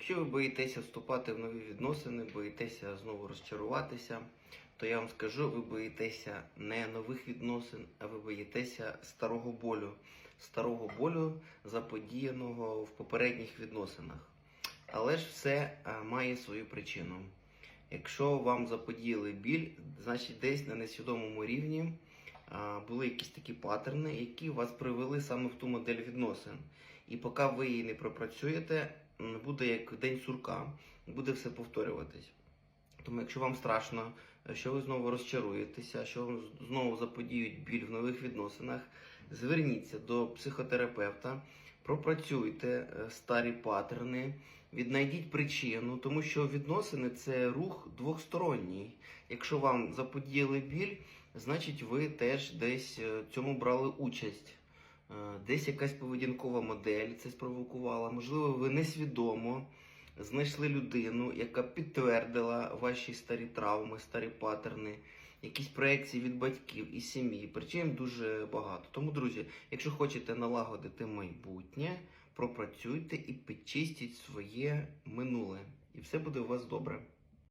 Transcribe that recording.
Якщо ви боїтеся вступати в нові відносини, боїтеся знову розчаруватися, то я вам скажу, ви боїтеся не нових відносин, а ви боїтеся старого болю, старого болю, заподіяного в попередніх відносинах. Але ж все має свою причину. Якщо вам заподіяли біль, значить десь на несвідомому рівні були якісь такі паттерни, які вас привели саме в ту модель відносин. І поки ви її не пропрацюєте, буде як день сурка, буде все повторюватись. Тому, якщо вам страшно, що ви знову розчаруєтеся, що вам знову заподіють біль в нових відносинах, зверніться до психотерапевта, пропрацюйте е, старі паттерни, віднайдіть причину, тому що відносини це рух двосторонній. Якщо вам заподіяли біль, значить ви теж десь е, цьому брали участь. Е, Десь якась поведінкова модель це спровокувала. Можливо, ви несвідомо знайшли людину, яка підтвердила ваші старі травми, старі паттерни, якісь проекції від батьків і сім'ї. Причин дуже багато. Тому, друзі, якщо хочете налагодити майбутнє, пропрацюйте і підчистіть своє минуле. І все буде у вас добре.